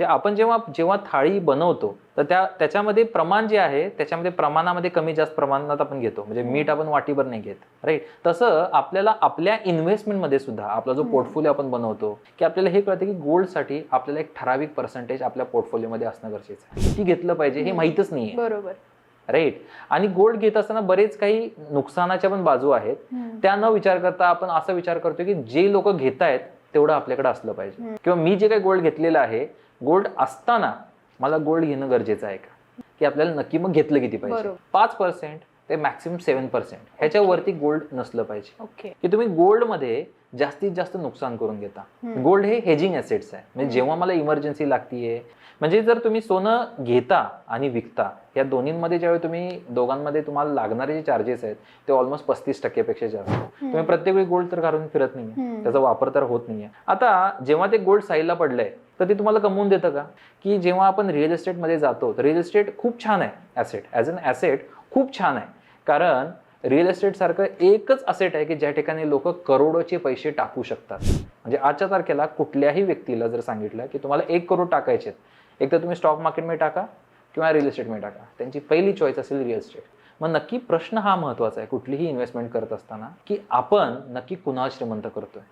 म्हणजे आपण जेव्हा जेव्हा थाळी बनवतो तर त्या त्याच्यामध्ये प्रमाण जे आहे त्याच्यामध्ये प्रमाणामध्ये कमी जास्त प्रमाणात आपण घेतो. म्हणजे मीठ आपण वाटीभर नाही घेत राईट तसं आपल्याला आपल्या इन्व्हेस्टमेंटमध्ये सुद्धा आपला जो. पोर्टफोलिओ आपण बनवतो की आपल्याला हे कळतं की गोल्डसाठी आपल्याला एक ठराविक पर्सेंटेज आपल्या पोर्टफोलिओमध्ये असणं गरजेचं आहे. किती घेतलं पाहिजे हे. माहीतच नाहीये. बरोबर. राईट आणि गोल्ड घेत असताना बरेच काही नुकसानाच्या पण बाजू आहेत. त्या न विचार करता आपण असा विचार करतो की जे लोक घेत आहेत तेवढं आपल्याकडे असलं पाहिजे. किंवा मी जे काही गोल्ड घेतलेलं आहे गोल्ड असताना मला गोल्ड घेणं गरजेचं आहे का? की आपल्याला नक्की मग घेतलं किती पाहिजे. पाच पर्सेंट ते मॅक्सिमम सेव्हन पर्सेंट ह्याच्यावरती गोल्ड नसलं पाहिजे. ओके की तुम्ही गोल्डमध्ये जास्तीत जास्त नुकसान करून घेता. गोल्ड हे हेजिंग ॲसेट्स आहे. म्हणजे. जेव्हा मला इमर्जन्सी लागतीये म्हणजे जर तुम्ही सोनं घेता आणि विकता या दोन्हींमध्ये ज्यावेळी तुम्ही दोघांमध्ये तुम्हाला लागणारे जे चार्जेस आहेत ते ऑलमोस्ट पस्तीस टक्क्यापेक्षा जास्त. तुम्ही प्रत्येक वेळी गोल्ड तर घालून फिरत नाही. त्याचा वापर तर होत नाहीये. आता जेव्हा ते गोल्ड साईडला पडलंय तर ते तुम्हाला कमवून देतं का? की जेव्हा आपण रिअल इस्टेटमध्ये जातो तर रिअल इस्टेट खूप छान आहे ॲसेट ॲज अन ॲसेट खूप छान आहे. कारण रिअल इस्टेट सारखं एकच असेट आहे की ज्या ठिकाणी लोक करोडोचे पैसे टाकू शकतात. म्हणजे आजच्या तारखेला कुठल्याही व्यक्तीला जर सांगितलं की तुम्हाला एक करोड टाकायचे आहेत एक तर तुम्ही स्टॉक मार्केटमध्ये टाका किंवा रिअल इस्टेटमध्ये टाका. त्यांची पहिली चॉईस असेल रिअल इस्टेट मग नक्की प्रश्न हा महत्त्वाचा आहे कुठलीही इन्व्हेस्टमेंट करत असताना की आपण नक्की कुणाला श्रीमंत करतोय?